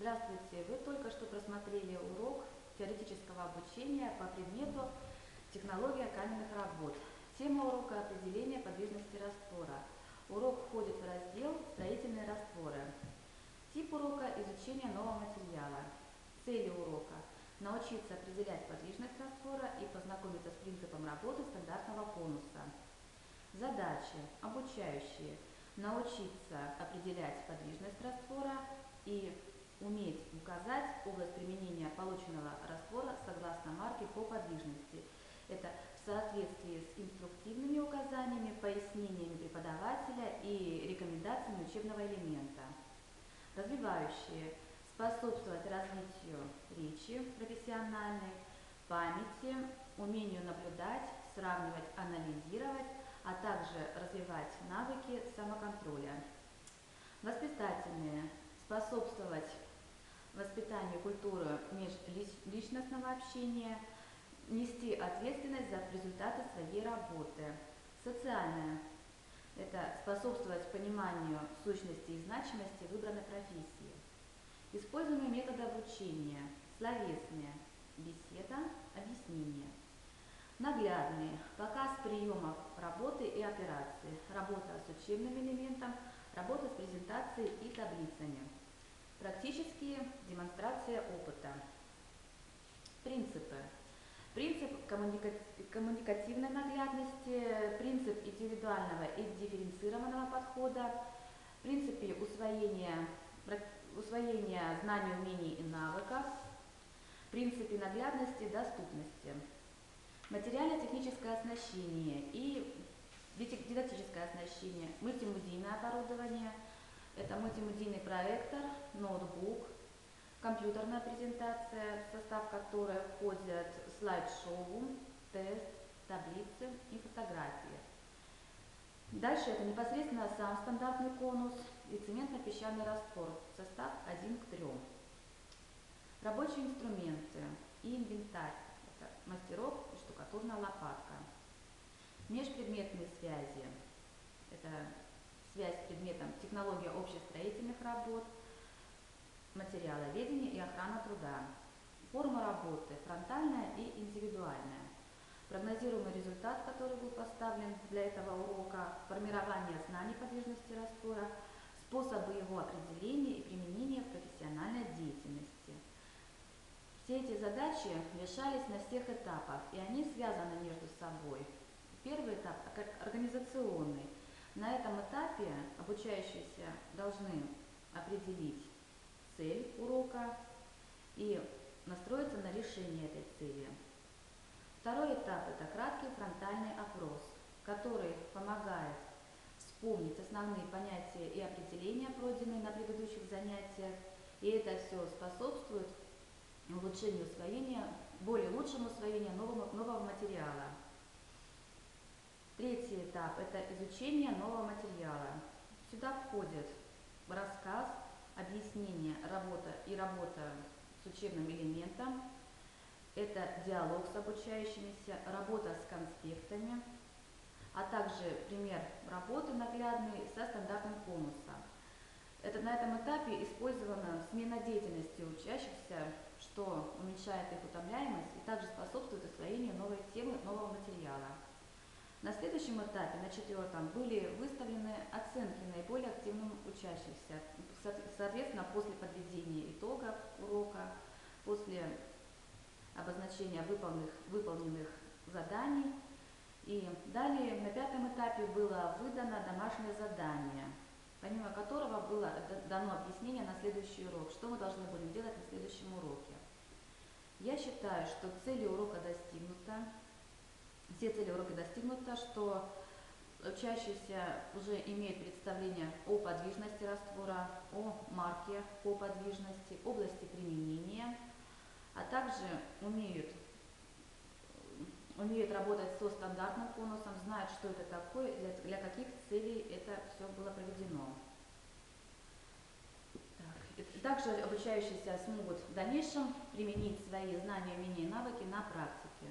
Здравствуйте! Вы только что просмотрели урок теоретического обучения по предмету «Технология каменных работ». Тема урока – определение подвижности раствора. Урок входит в раздел «Строительные растворы». Тип урока – изучение нового материала. Цели урока – научиться определять подвижность раствора и познакомиться с принципом работы стандартного конуса. Задачи обучающие – научиться определять подвижность раствора и уметь указать область применения полученного раствора согласно марке по подвижности. Это в соответствии с инструктивными указаниями, пояснениями преподавателя и рекомендациями учебного элемента. Развивающие способствовать развитию речи профессиональной, памяти, умению наблюдать, сравнивать, анализировать, а также развивать навыки самоконтроля. Воспитательные способствовать воспитанию культуры межличностного общения, нести ответственность за результаты своей работы. Социальное – это способствовать пониманию сущности и значимости выбранной профессии. Используемые методы обучения – словесные, беседа, объяснение. Наглядные – показ приемов работы и операции, работа с учебным элементом, работа с презентацией и таблицами. Практические демонстрация опыта. Принципы. Принцип коммуникативной наглядности, принцип индивидуального и дифференцированного подхода, принципы усвоения, усвоения знаний, умений и навыков, принципы наглядности, доступности, материально-техническое оснащение и дидактическое оснащение, мультимедийное оборудование – это мультимедийный проектор, ноутбук, компьютерная презентация, в состав которой входят слайд-шоу, тест, таблицы и фотографии. Дальше это непосредственно сам стандартный конус и цементно-песчаный раствор, состав 1 к 3. Рабочие инструменты и инвентарь. Это мастерок и штукатурная лопатка. Межпредметные связи. Это связь с предметом технология общестроительных работ, материаловедение и охрана труда. Форма работы фронтальная и индивидуальная. Прогнозируемый результат, который был поставлен для этого урока, формирование знаний подвижности раствора, способы его определения и применения в профессиональной деятельности. Все эти задачи решались на всех этапах, и они связаны между собой. Первый этап – организационный – на этом этапе обучающиеся должны определить цель урока и настроиться на решение этой цели. Второй этап – это краткий фронтальный опрос, который помогает вспомнить основные понятия и определения, пройденные на предыдущих занятиях, и это все способствует улучшению усвоения, более лучшему усвоению нового, нового материала. Этап – это изучение нового материала. Сюда входит рассказ, объяснение, работа и работа с учебным элементом. Это диалог с обучающимися, работа с конспектами, а также пример работы наглядный со стандартным конусом. Это, на этом этапе использована смена деятельности учащихся, что уменьшает их утомляемость и также способствует освоению новой темы, нового материала. На следующем этапе, на четвертом, были выставлены оценки наиболее активным учащимся. Соответственно, после подведения итогов урока, после обозначения выполненных, выполненных заданий. И далее на пятом этапе было выдано домашнее задание, помимо которого было дано объяснение на следующий урок, что мы должны будем делать на следующем уроке. Я считаю, что цели урока достигнута все цели урока достигнуты, что учащиеся уже имеют представление о подвижности раствора, о марке по подвижности, области применения, а также умеют, умеют работать со стандартным конусом, знают, что это такое, для, для каких целей это все было проведено. Также обучающиеся смогут в дальнейшем применить свои знания, умения и навыки на практике.